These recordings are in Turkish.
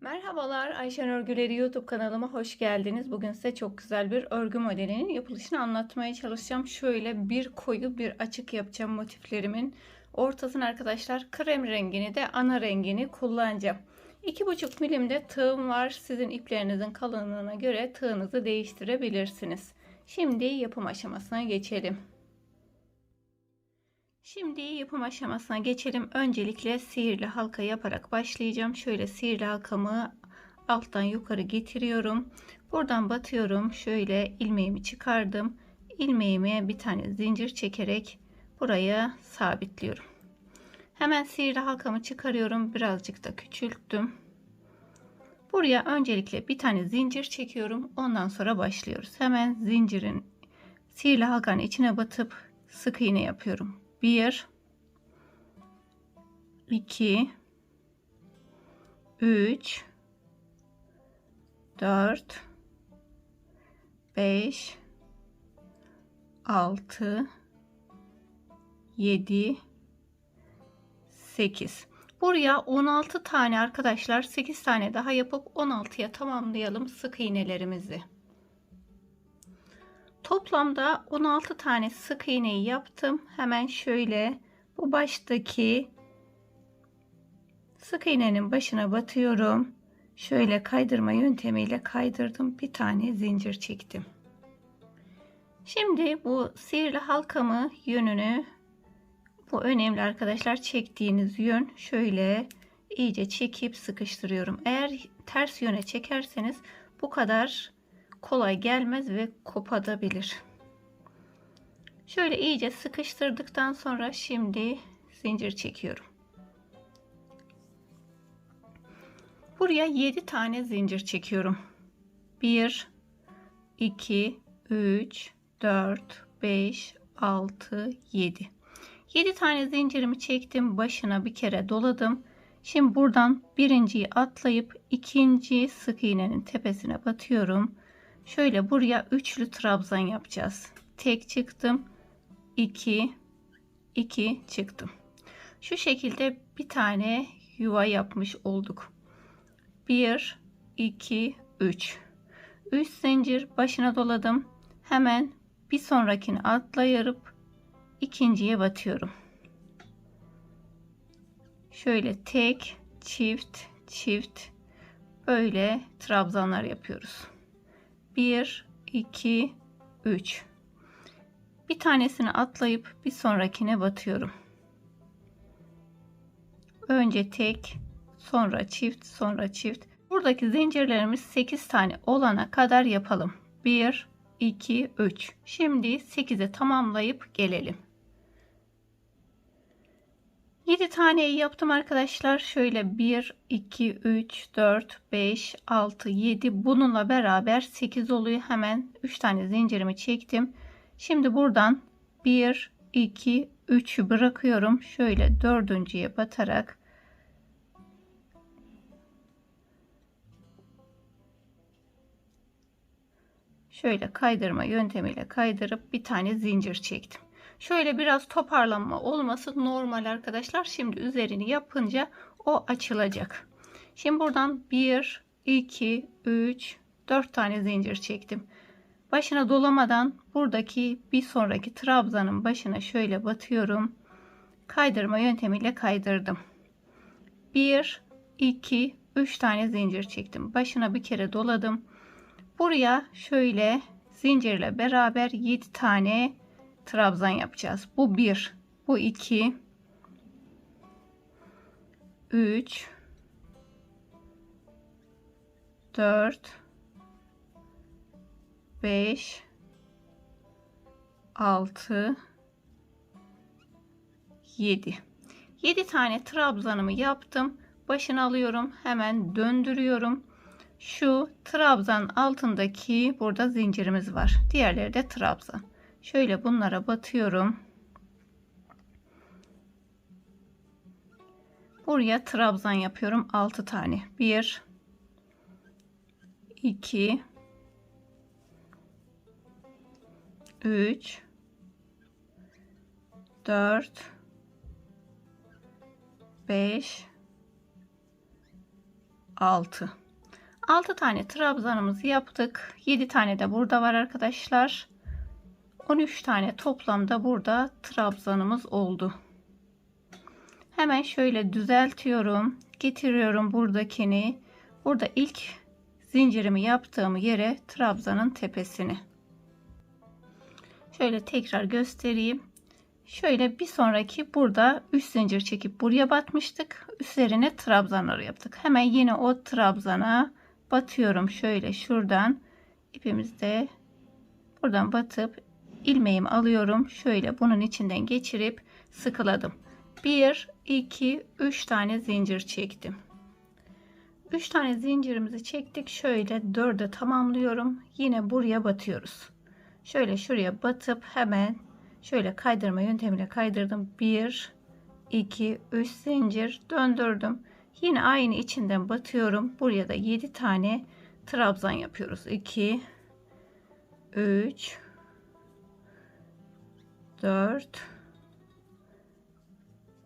Merhabalar Ayşen Örgüleri YouTube kanalıma hoş geldiniz. Bugün size çok güzel bir örgü modelinin yapılışını anlatmaya çalışacağım. Şöyle bir koyu bir açık yapacağım motiflerimin. Ortasına arkadaşlar krem rengini de ana rengini kullanacağım. 2,5 milimde tığım var. Sizin iplerinizin kalınlığına göre tığınızı değiştirebilirsiniz. Şimdi yapım aşamasına geçelim. Şimdi yapım aşamasına geçelim. Öncelikle sihirli halka yaparak başlayacağım. Şöyle sihirli halkamı alttan yukarı getiriyorum. Buradan batıyorum. Şöyle ilmeğimi çıkardım. İlmeğime bir tane zincir çekerek buraya sabitliyorum. Hemen sihirli halkamı çıkarıyorum. Birazcık da küçülttüm. Buraya öncelikle bir tane zincir çekiyorum. Ondan sonra başlıyoruz. Hemen zincirin sihirli halkanın içine batıp sık iğne yapıyorum. 1 2 3 4 5 6 7 8 Buraya 16 tane arkadaşlar 8 tane daha yapıp 16'ya tamamlayalım sık iğnelerimizi. Toplamda 16 tane sık iğneyi yaptım. Hemen şöyle bu baştaki sık iğnenin başına batıyorum. Şöyle kaydırma yöntemiyle kaydırdım. Bir tane zincir çektim. Şimdi bu sihirli halkamı yönünü bu önemli arkadaşlar çektiğiniz yön şöyle iyice çekip sıkıştırıyorum. Eğer ters yöne çekerseniz bu kadar kolay gelmez ve kopadabilir. Şöyle iyice sıkıştırdıktan sonra şimdi zincir çekiyorum. Buraya 7 tane zincir çekiyorum. 1 2 3 4 5 6 7 7 tane zincirimi çektim. Başına bir kere doladım. Şimdi buradan birinciyi atlayıp ikinci sık iğnenin tepesine batıyorum. Şöyle buraya üçlü trabzan yapacağız. Tek çıktım. 2 2 çıktım. Şu şekilde bir tane yuva yapmış olduk. 1 2 3 3 zincir başına doladım. Hemen bir sonrakini atlayıp ikinciye batıyorum. Şöyle tek, çift, çift böyle trabzanlar yapıyoruz. 1 2 3 bir tanesini atlayıp bir sonrakine batıyorum. Önce tek, sonra çift, sonra çift. Buradaki zincirlerimiz 8 tane olana kadar yapalım. 1 2 3. Şimdi 8'e tamamlayıp gelelim. 7 taneyi yaptım arkadaşlar. Şöyle 1, 2, 3, 4, 5, 6, 7 bununla beraber 8 oluyor. Hemen 3 tane zincirimi çektim. Şimdi buradan 1, 2, 3'ü bırakıyorum. Şöyle dördüncüye batarak şöyle kaydırma yöntemiyle kaydırıp bir tane zincir çektim. Şöyle biraz toparlanma olması normal arkadaşlar. Şimdi üzerini yapınca o açılacak. Şimdi buradan 1, 2, 3, 4 tane zincir çektim. Başına dolamadan buradaki bir sonraki trabzanın başına şöyle batıyorum. Kaydırma yöntemiyle kaydırdım. 1, 2, 3 tane zincir çektim. Başına bir kere doladım. Buraya şöyle zincirle beraber 7 tane trabzan yapacağız. Bu 1, bu 2, 3, 4, 5, 6, 7. 7 tane trabzanımı yaptım. Başını alıyorum. Hemen döndürüyorum. Şu trabzan altındaki burada zincirimiz var. Diğerleri de trabzan. Şöyle bunlara batıyorum. Buraya trabzan yapıyorum 6 tane. 1 2 3 4 5 6 6 tane trabzanımızı yaptık. 7 tane de burada var arkadaşlar. 13 tane toplamda burada trabzanımız oldu. Hemen şöyle düzeltiyorum. Getiriyorum buradakini. Burada ilk zincirimi yaptığım yere trabzanın tepesini. Şöyle tekrar göstereyim. Şöyle bir sonraki burada 3 zincir çekip buraya batmıştık. Üzerine trabzanları yaptık. Hemen yine o trabzana batıyorum. Şöyle şuradan ipimizde buradan batıp ilmeğimi alıyorum. Şöyle bunun içinden geçirip sıkıladım. 1, 2, 3 tane zincir çektim. 3 tane zincirimizi çektik. Şöyle 4'e tamamlıyorum. Yine buraya batıyoruz. Şöyle şuraya batıp hemen şöyle kaydırma yöntemiyle kaydırdım. 1 2 3 zincir döndürdüm. Yine aynı içinden batıyorum. Buraya da 7 tane trabzan yapıyoruz. 2 3 4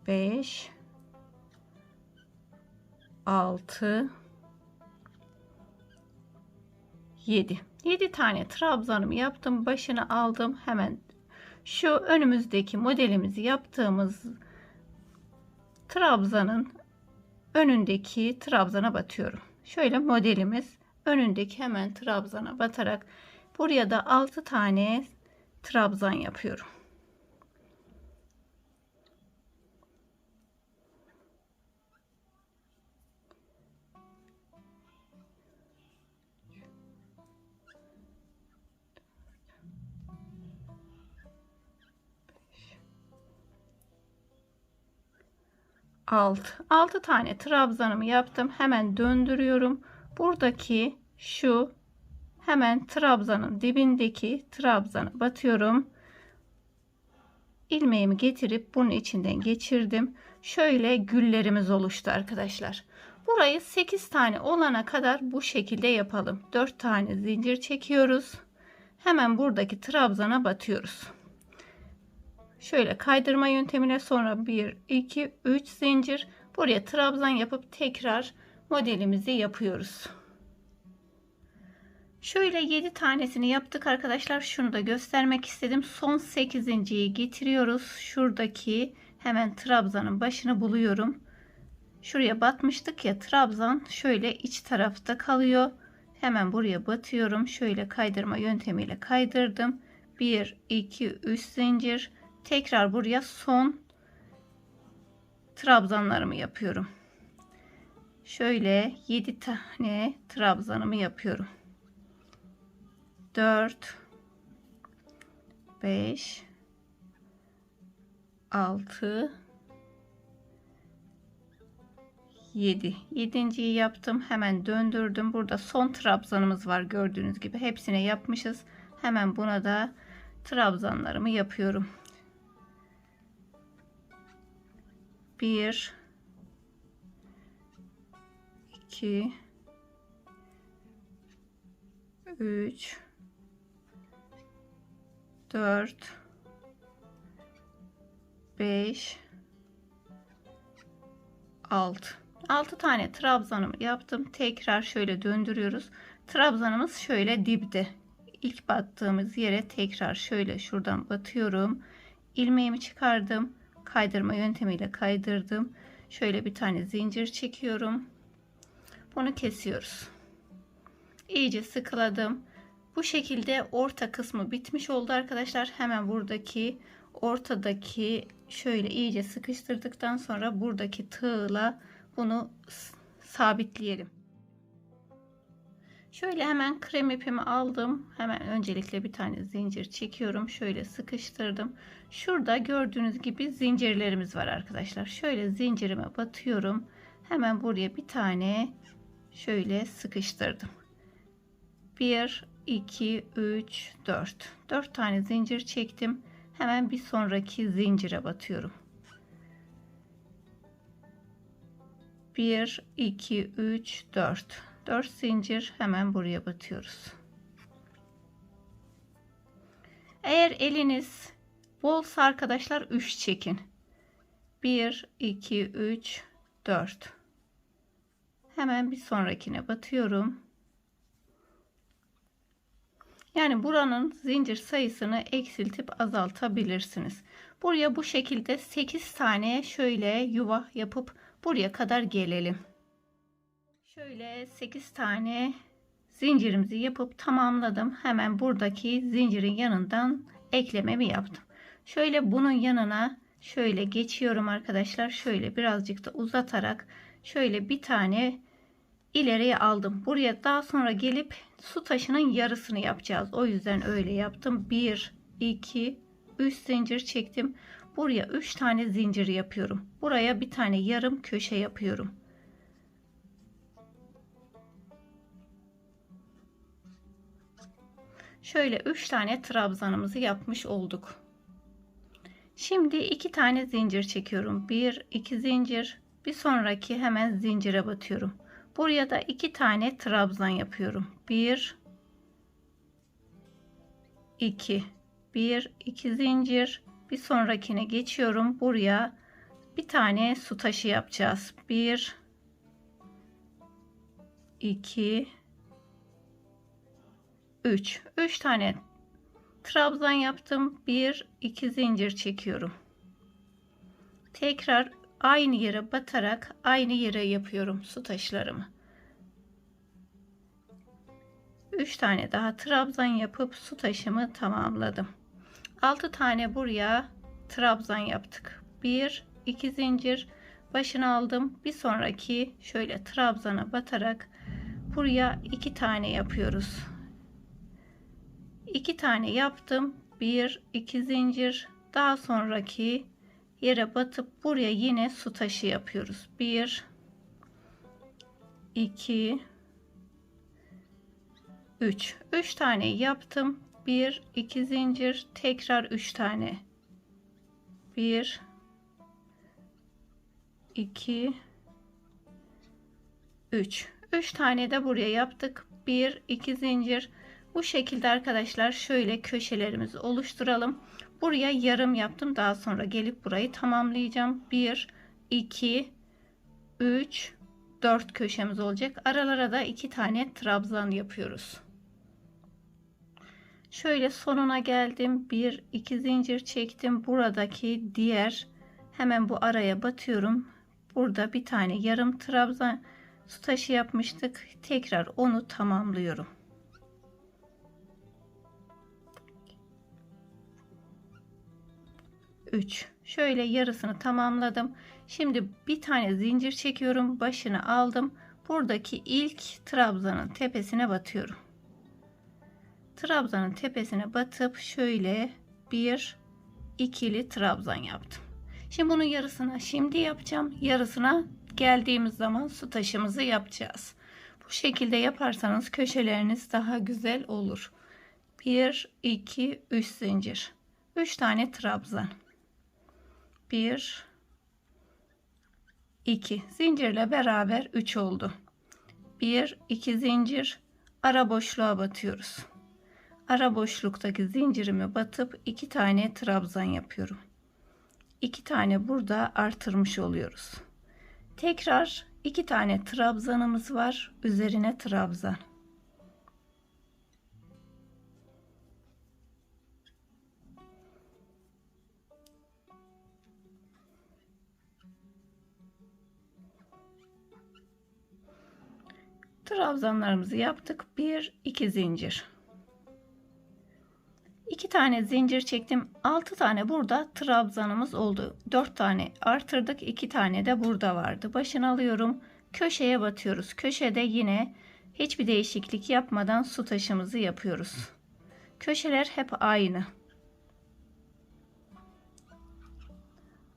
5 6 7 7 tane trabzanımı yaptım başını aldım hemen şu önümüzdeki modelimizi yaptığımız trabzanın önündeki trabzana batıyorum. Şöyle modelimiz önündeki hemen trabzana batarak buraya da 6 tane trabzan yapıyorum alt 6 tane trabzanımı yaptım. Hemen döndürüyorum. Buradaki şu hemen trabzanın dibindeki trabzanı batıyorum. İlmeğimi getirip bunun içinden geçirdim. Şöyle güllerimiz oluştu arkadaşlar. Burayı 8 tane olana kadar bu şekilde yapalım. 4 tane zincir çekiyoruz. Hemen buradaki trabzana batıyoruz şöyle kaydırma yöntemine sonra 1 2 3 zincir. Buraya trabzan yapıp tekrar modelimizi yapıyoruz. Şöyle 7 tanesini yaptık arkadaşlar. Şunu da göstermek istedim. Son 8.yi getiriyoruz. Şuradaki hemen trabzanın başını buluyorum. Şuraya batmıştık ya trabzan şöyle iç tarafta kalıyor. Hemen buraya batıyorum. Şöyle kaydırma yöntemiyle kaydırdım. 1 2 3 zincir tekrar buraya son trabzanlarımı yapıyorum. Şöyle 7 tane trabzanımı yapıyorum. 4 5 6 7 yedinciyi yaptım hemen döndürdüm. Burada son trabzanımız var gördüğünüz gibi. Hepsine yapmışız. Hemen buna da trabzanlarımı yapıyorum 1 2 3 4 5 6 6 tane trabzanımı yaptım. Tekrar şöyle döndürüyoruz. Trabzanımız şöyle dibde. İlk battığımız yere tekrar şöyle şuradan batıyorum. ilmeğimi çıkardım kaydırma yöntemiyle kaydırdım. Şöyle bir tane zincir çekiyorum. Bunu kesiyoruz. İyice sıkıladım. Bu şekilde orta kısmı bitmiş oldu arkadaşlar. Hemen buradaki ortadaki şöyle iyice sıkıştırdıktan sonra buradaki tığla bunu sabitleyelim. Şöyle hemen krem ipimi aldım. Hemen öncelikle bir tane zincir çekiyorum. Şöyle sıkıştırdım. Şurada gördüğünüz gibi zincirlerimiz var arkadaşlar. Şöyle zincirime batıyorum. Hemen buraya bir tane şöyle sıkıştırdım. 1 2 3 4 4 tane zincir çektim. Hemen bir sonraki zincire batıyorum. 1 2 3 4 4 zincir hemen buraya batıyoruz. Eğer eliniz Bolsa arkadaşlar 3 çekin. 1, 2, 3, 4. Hemen bir sonrakine batıyorum. Yani buranın zincir sayısını eksiltip azaltabilirsiniz. Buraya bu şekilde 8 tane şöyle yuva yapıp buraya kadar gelelim. Şöyle 8 tane zincirimizi yapıp tamamladım. Hemen buradaki zincirin yanından eklememi yaptım. Şöyle bunun yanına şöyle geçiyorum arkadaşlar. Şöyle birazcık da uzatarak şöyle bir tane ileriye aldım. Buraya daha sonra gelip su taşının yarısını yapacağız. O yüzden öyle yaptım. 1 2 3 zincir çektim. Buraya 3 tane zincir yapıyorum. Buraya bir tane yarım köşe yapıyorum. Şöyle 3 tane trabzanımızı yapmış olduk. Şimdi 2 tane zincir çekiyorum. 1 2 zincir. Bir sonraki hemen zincire batıyorum. Buraya da 2 tane trabzan yapıyorum. 1 2 1 2 zincir. Bir sonrakine geçiyorum. Buraya bir tane su taşı yapacağız. 1 2 3 3 tane. Trabzan yaptım. 1 2 zincir çekiyorum. Tekrar aynı yere batarak aynı yere yapıyorum su taşlarımı. 3 tane daha trabzan yapıp su taşımı tamamladım. 6 tane buraya trabzan yaptık. 1 2 zincir başını aldım. Bir sonraki şöyle trabzana batarak buraya 2 tane yapıyoruz 2 tane yaptım. 1 2 zincir. Daha sonraki yere batıp buraya yine su taşı yapıyoruz. 1 2 3 3 tane yaptım. 1 2 zincir, tekrar 3 tane. 1 2 3 3 tane de buraya yaptık. 1 2 zincir bu şekilde arkadaşlar şöyle köşelerimizi oluşturalım. Buraya yarım yaptım. Daha sonra gelip burayı tamamlayacağım. 1, 2, 3, 4 köşemiz olacak. Aralara da 2 tane trabzan yapıyoruz. Şöyle sonuna geldim. 1, 2 zincir çektim. Buradaki diğer hemen bu araya batıyorum. Burada bir tane yarım trabzan su taşı yapmıştık. Tekrar onu tamamlıyorum. 3 şöyle yarısını tamamladım. Şimdi bir tane zincir çekiyorum. Başını aldım. Buradaki ilk trabzanın tepesine batıyorum. Trabzanın tepesine batıp şöyle bir ikili trabzan yaptım. Şimdi bunun yarısına şimdi yapacağım. Yarısına geldiğimiz zaman su taşımızı yapacağız. Bu şekilde yaparsanız köşeleriniz daha güzel olur. 1 2 3 zincir. 3 tane trabzan 1 2 zincirle beraber 3 oldu. 1 2 zincir ara boşluğa batıyoruz. Ara boşluktaki zincirimi batıp 2 tane trabzan yapıyorum. 2 tane burada artırmış oluyoruz. Tekrar 2 tane trabzanımız var. Üzerine trabzan. Trabzanlarımızı yaptık. 1 2 zincir. 2 tane zincir çektim. 6 tane burada trabzanımız oldu. 4 tane artırdık. 2 tane de burada vardı. Başını alıyorum. Köşeye batıyoruz. Köşede yine hiçbir değişiklik yapmadan su taşımızı yapıyoruz. Köşeler hep aynı.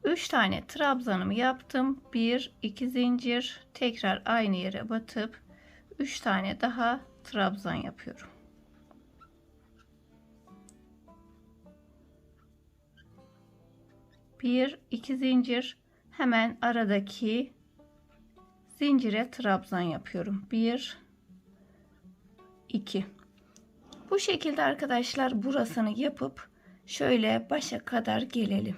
3 tane trabzanımı yaptım. 1 2 zincir tekrar aynı yere batıp 3 tane daha trabzan yapıyorum. Bir, iki zincir hemen aradaki zincire trabzan yapıyorum. Bir, iki. Bu şekilde arkadaşlar burasını yapıp Şöyle başa kadar gelelim.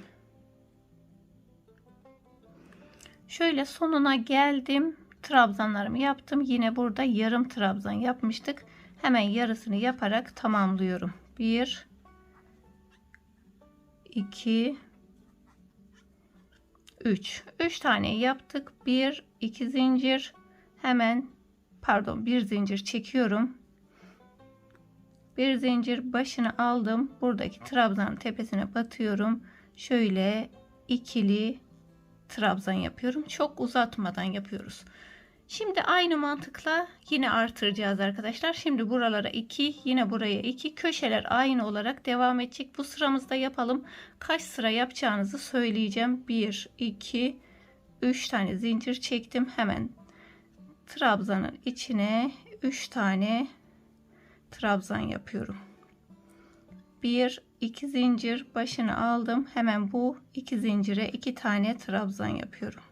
Şöyle sonuna geldim. Trabzanlarımı yaptım. Yine burada yarım trabzan yapmıştık. Hemen yarısını yaparak tamamlıyorum. 1 2 3 3 tane yaptık. 1 2 zincir hemen pardon bir zincir çekiyorum. Bir zincir başını aldım. Buradaki trabzanın tepesine batıyorum. Şöyle ikili trabzan yapıyorum. Çok uzatmadan yapıyoruz. Şimdi aynı mantıkla yine artıracağız arkadaşlar. Şimdi buralara 2, yine buraya 2. Köşeler aynı olarak devam edecek. Bu sıramızda yapalım. Kaç sıra yapacağınızı söyleyeceğim. 1, 2, 3 tane zincir çektim. Hemen trabzanın içine 3 tane trabzan yapıyorum. 1 2 zincir başını aldım. Hemen bu iki zincire 2 tane trabzan yapıyorum.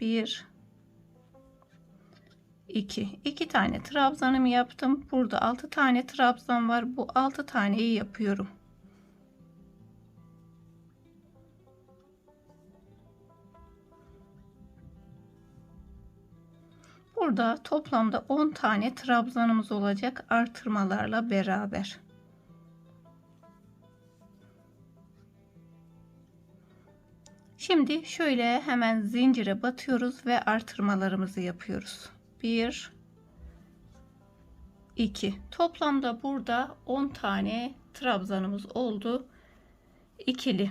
1 2 2 tane trabzanımı yaptım. Burada 6 tane trabzan var. Bu 6 taneyi yapıyorum. Burada toplamda 10 tane trabzanımız olacak artırmalarla beraber. Şimdi şöyle hemen zincire batıyoruz ve artırmalarımızı yapıyoruz. 1 2 toplamda burada 10 tane trabzanımız oldu. İkili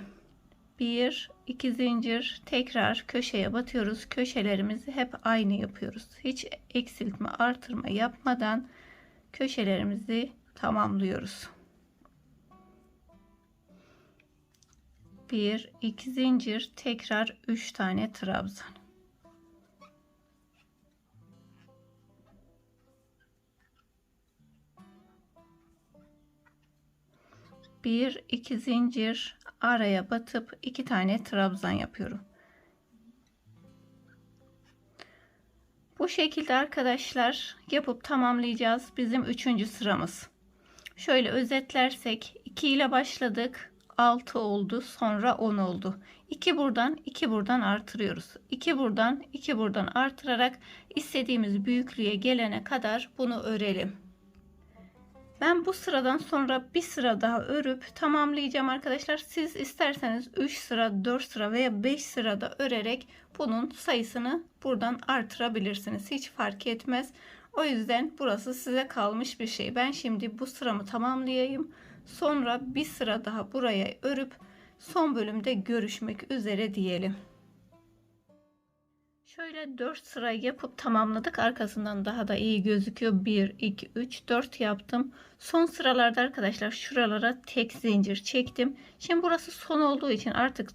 1 2 zincir tekrar köşeye batıyoruz. Köşelerimizi hep aynı yapıyoruz. Hiç eksiltme artırma yapmadan köşelerimizi tamamlıyoruz. 1 2 zincir tekrar 3 tane trabzan. Bir iki zincir araya batıp iki tane trabzan yapıyorum. Bu şekilde arkadaşlar yapıp tamamlayacağız. Bizim üçüncü sıramız. Şöyle özetlersek 2 ile başladık. 6 oldu. Sonra 10 oldu. 2 buradan 2 buradan artırıyoruz. 2 buradan 2 buradan artırarak istediğimiz büyüklüğe gelene kadar bunu örelim. Ben bu sıradan sonra bir sıra daha örüp tamamlayacağım arkadaşlar. Siz isterseniz 3 sıra, 4 sıra veya 5 sırada örerek bunun sayısını buradan artırabilirsiniz. Hiç fark etmez. O yüzden burası size kalmış bir şey. Ben şimdi bu sıramı tamamlayayım. Sonra bir sıra daha buraya örüp son bölümde görüşmek üzere diyelim. Şöyle 4 sıra yapıp tamamladık. Arkasından daha da iyi gözüküyor. 1, 2, 3, 4 yaptım. Son sıralarda arkadaşlar şuralara tek zincir çektim. Şimdi burası son olduğu için artık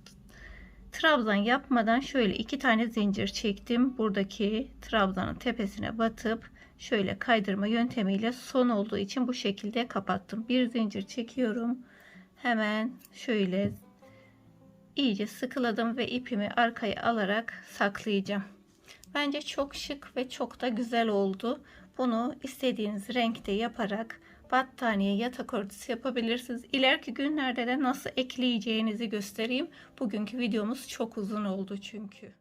trabzan yapmadan şöyle iki tane zincir çektim. Buradaki trabzanın tepesine batıp şöyle kaydırma yöntemiyle son olduğu için bu şekilde kapattım. Bir zincir çekiyorum. Hemen şöyle iyice sıkıladım ve ipimi arkaya alarak saklayacağım. Bence çok şık ve çok da güzel oldu. Bunu istediğiniz renkte yaparak battaniye yatak örtüsü yapabilirsiniz. İleriki günlerde de nasıl ekleyeceğinizi göstereyim. Bugünkü videomuz çok uzun oldu çünkü.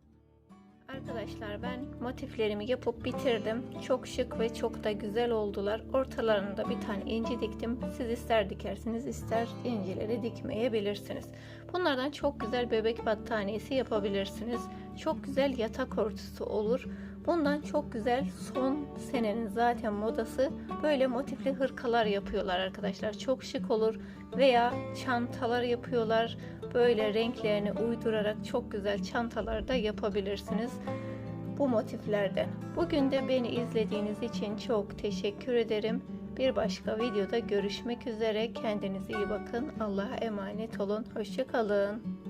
Arkadaşlar ben motiflerimi yapıp bitirdim. Çok şık ve çok da güzel oldular. Ortalarında bir tane inci diktim. Siz ister dikersiniz ister incileri dikmeyebilirsiniz. Bunlardan çok güzel bebek battaniyesi yapabilirsiniz. Çok güzel yatak örtüsü olur. Bundan çok güzel son senenin zaten modası böyle motifli hırkalar yapıyorlar arkadaşlar. Çok şık olur veya çantalar yapıyorlar. Böyle renklerini uydurarak çok güzel çantalar da yapabilirsiniz bu motiflerden. Bugün de beni izlediğiniz için çok teşekkür ederim. Bir başka videoda görüşmek üzere. Kendinize iyi bakın. Allah'a emanet olun. Hoşçakalın.